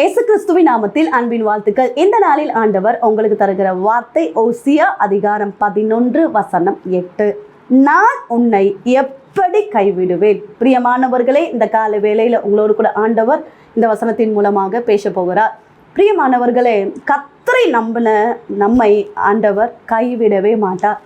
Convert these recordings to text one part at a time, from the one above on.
இயேசு கிறிஸ்துவின் நாமத்தில் அன்பின் வாழ்த்துக்கள். இந்த நாளில் ஆண்டவர் உங்களுக்கு தருகிற வார்த்தை ஓசியா அதிகாரம் பதினொன்று வசனம் எட்டு. நான் உன்னை எப்படி கைவிடுவேன்? பிரியமானவர்களே இந்த கால வேளையில் உங்களோடு கூட ஆண்டவர் இந்த வசனத்தின் மூலமாக பேச போகிறார். பிரியமானவர்களே கத்தரை நம்பின நம்மை ஆண்டவர் கைவிடவே மாட்டார்.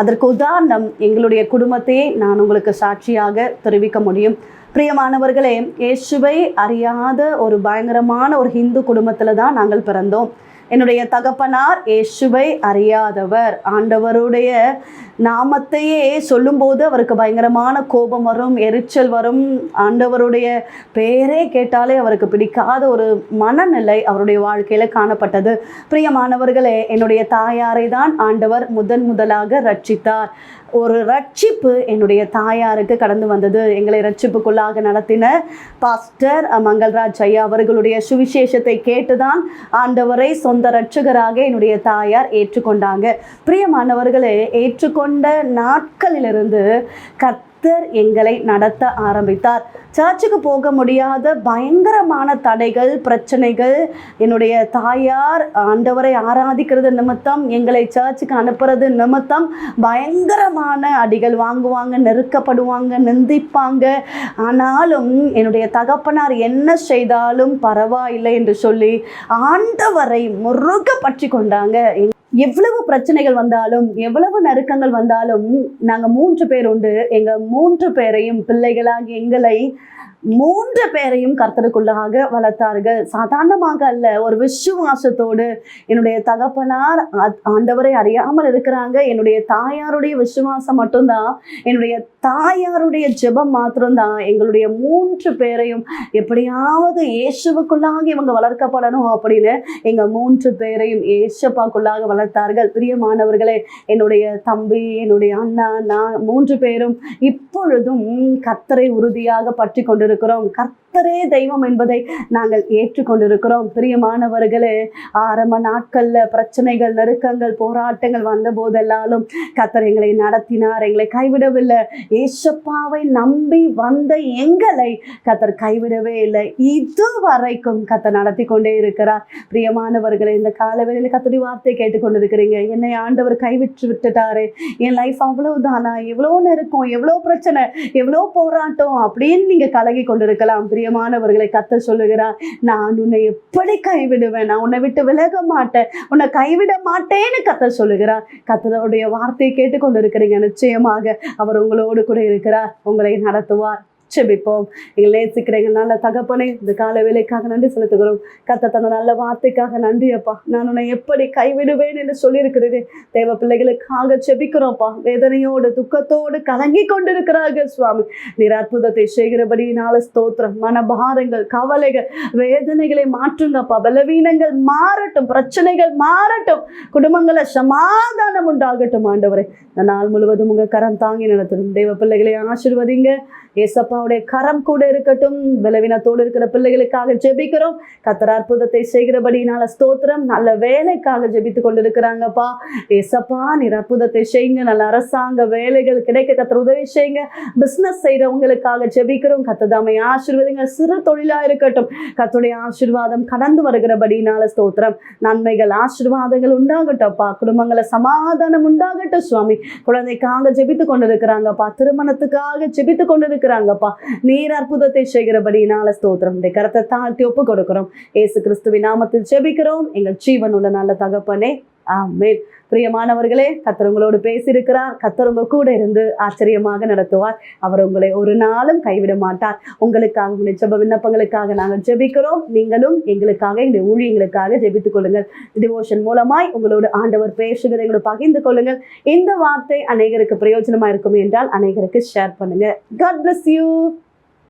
அதற்கு உதாரணம் எங்களுடைய குடும்பத்தையே நான் உங்களுக்கு சாட்சியாக தெரிவிக்க முடியும். பிரியமானவர்களே இயேசுவை அறியாத ஒரு பயங்கரமான ஒரு ஹிந்து குடும்பத்தில் தான் நாங்கள் பிறந்தோம். என்னுடைய தகப்பனார் இயேசுவை அறியாதவர். ஆண்டவருடைய நாமத்தையே சொல்லும்போது அவருக்கு பயங்கரமான கோபம் வரும் எரிச்சல் வரும். ஆண்டவருடைய பெயரே கேட்டாலே அவருக்கு பிடிக்காத ஒரு மனநிலை அவருடைய வாழ்க்கையில் காணப்பட்டது. பிரியமானவர்களே என்னுடைய தாயாரை தான் ஆண்டவர் முதன் முதலாக ரட்சித்தார். ஒரு ரட்சிப்பு என்னுடைய தாயாருக்கு கடந்து வந்தது. எங்களை ரட்சிப்புக்குள்ளாக நடத்தின பாஸ்டர் மங்கள்ராஜ் ஐயா அவர்களுடைய சுவிசேஷத்தை கேட்டுதான் ஆண்டவரை சொந்த ரட்சகராக என்னுடைய தாயார் ஏற்றுக்கொண்டாங்க. பிரியமானவர்களே ஏற்றுக்கொண்ட நாட்களிலிருந்து கர்த்தர் எங்களை நடத்த ஆரம்பித்தார். சர்ச்சுக்கு போக முடியாத பயங்கரமான தடைகள் பிரச்சனைகள். என்னுடைய தாயார் ஆண்டவரை ஆராதிக்கிறது நிமித்தம் எங்களை சர்ச்சுக்கு அனுப்புறது நிமித்தம் பயங்கரமான அடிகள் வாங்குவாங்க நெருக்கப்படுவாங்க நிந்திப்பாங்க. ஆனாலும் என்னுடைய தகப்பனார் என்ன செய்தாலும் பரவாயில்லை என்று சொல்லி ஆண்டவரை முருக பற்றி கொண்டாங்க. எவ்வளவு பிரச்சனைகள் வந்தாலும் எவ்வளவு நெருக்கங்கள் வந்தாலும் நாங்கள் மூன்று பேர் உண்டு. எங்கள் மூன்று பேரையும் பிள்ளைகளாக எங்களை மூன்று பேரையும் கர்த்தருக்குள்ளாக வளர்த்தார்கள். சாதாரணமாக அல்ல ஒரு விசுவாசத்தோடு என்னுடைய தகப்பனார் ஆண்டவரை அறியாமல் இருக்கிறாங்க. என்னுடைய தாயாருடைய விசுவாசம் மட்டும்தான் என்னுடைய தாயாருடைய ஜெபம் மாத்திரம்தான். எங்களுடைய மூன்று பேரையும் எப்படியாவது இயேசுவுக்குள்ளாக இவங்க வளர்க்கப்படணும் அப்படின்னு எங்கள் மூன்று பேரையும் ஏசப்பாக்குள்ளாக வளர்த்தார்கள். பிரியமானவர்களே என்னுடைய தம்பி என்னுடைய அண்ணா நான் மூன்று பேரும் இப்பொழுதும் கர்த்தரை உறுதியாக பற்றி கொண்டிருக்கிறோம். கர்த்தரே தெய்வம் என்பதை நாங்கள் ஏற்றுக்கொண்டிருக்கிறோம். பிரியமானவர்களே ஆரம்ப நாட்கள்ல பிரச்சனைகள் நெருக்கங்கள் போராட்டங்கள் வந்த போதெல்லாலும் கர்த்தர் எங்களை நடத்தினார் எங்களை கைவிடவில்லை. ஏசப்பாவை நம்பி வந்த எங்களை கத்தர் கைவிடவே இல்லை. இதுவரைக்கும் கத்தர் நடத்தி கொண்டே இருக்கிறார். பிரியமானவர்களே இந்த காலவேளையில் கத்தடி வார்த்தையை கேட்டுக்கொண்டிருக்கிறீங்க. என்னை ஆண்டவர் கைவிட்டு விட்டுட்டாரு. என் லைஃப் அவ்வளவுதானா? எவ்வளோ நெருக்கம்? எவ்வளோ பிரச்சனை? எவ்வளோ போராட்டம்? அப்படின்னு நீங்க கலகி கொண்டிருக்கலாம் பிரியமானவர்களை கத்த சொல்லுகிறார் நான் உன்னை எப்படி கைவிடுவேன்? நான் உன்னை விட்டு விலக மாட்டேன். உன்னை கைவிட மாட்டேன்னு கத்த சொல்லுகிறார். கத்தருடைய வார்த்தையை கேட்டுக்கொண்டிருக்கிறீங்க நிச்சயமாக. அவர் உங்களோடு கூட இருக்கிறார். உங்களை நடத்துவார். ஜெபிப்போம். எங்களை நேசிக்கிற எங்கள் நல்ல தகப்பனே இந்த கால வேலைக்காக நன்றி செலுத்துகிறோம். கத்த தந்த நல்ல வார்த்தைக்காக நன்றி அப்பா. நான் உன்னை எப்படி கைவிடுவேன் என்று சொல்லியிருக்கிறேன் தேவ பிள்ளைகளுக்காக செபிக்கிறோம்ப்பா வேதனையோடு துக்கத்தோடு கலங்கி கொண்டிருக்கிறார்கள் சுவாமி. நீர் அற்புதத்தை நாள ஸ்தோத்திரம். மனபாரங்கள் கவலைகள் வேதனைகளை மாற்றுங்கப்பா. பலவீனங்கள் மாறட்டும் பிரச்சனைகள் மாறட்டும். குடும்பங்களை சமாதானம் உண்டாகட்டும் ஆண்டவரே. இந்த நாள் முழுவதும் உங்க கரம் தாங்கி நடத்தணும். தேவ பிள்ளைகளை ஆசிர்வதிங்க. ஏசப்பாவுடைய கரம் கூட இருக்கட்டும் பலவீனத்தோடு இருக்கிற பிள்ளைகளுக்காக ஜெபிக்கிறோம். கத்தர் அற்புதத்தை செய்கிறபடினால ஸ்தோத்திரம் நல்ல வேலைக்காக ஜெபித்து கொண்டிருக்கிறாங்கப்பா. ஏசப்பா நீர் அற்புதத்தை செய்யுங்க நல்ல அரசாங்க வேலைகள் கிடைக்க கத்தர் உதவி செய்யுங்க. பிஸ்னஸ் செய்கிறவங்களுக்காக ஜெபிக்கிறோம். கத்ததாமை ஆசிர்வதிங்க சிறு தொழிலா இருக்கட்டும் கத்துடைய ஆசிர்வாதம் கடந்து வருகிறபடினால ஸ்தோத்திரம். நன்மைகள் ஆசீர்வாதங்கள் உண்டாகட்டும்ப்பா குடும்பங்களை சமாதானம் உண்டாகட்டும் சுவாமி. குழந்தைக்காக ஜெபித்து கொண்டிருக்கிறாங்கப்பா. திருமணத்துக்காக ஜெபித்து இருக்கிறாங்கப்பா. நீர் அற்புதத்தை செய்கிறபடினால ஸ்தோத்திரம். இந்த கரத்தை தாழ்த்தி ஒப்பு கொடுக்கிறோம் ஏசு கிறிஸ்துவின் நாமத்தில் செபிக்கிறோம் எங்கள் ஜீவன் உள்ள நல்ல தகப்பனே ஆமென். பிரியமானவர்களே கத்தர் உங்களோடு பேசியிருக்கிறார். கத்தர் உங்க கூட இருந்து ஆச்சரியமாக நடத்துவார். அவர் உங்களை ஒரு நாளும் கைவிட மாட்டார். உங்களுக்காக உங்களுடைய ஜெப விண்ணப்பங்களுக்காக நாங்கள் ஜெபிக்கிறோம். நீங்களும் எங்களுக்காக எங்களுடைய ஊழியங்களுக்காக ஜெபித்துக் கொள்ளுங்கள். டிவோஷன் மூலமாய் உங்களோடு ஆண்டவர் பேசுகிறதை எங்களோட பகிர்ந்து கொள்ளுங்கள். இந்த வார்த்தை அநேகருக்கு பிரயோஜனமா இருக்கும் என்றால் அநேகருக்கு ஷேர் பண்ணுங்க. God bless you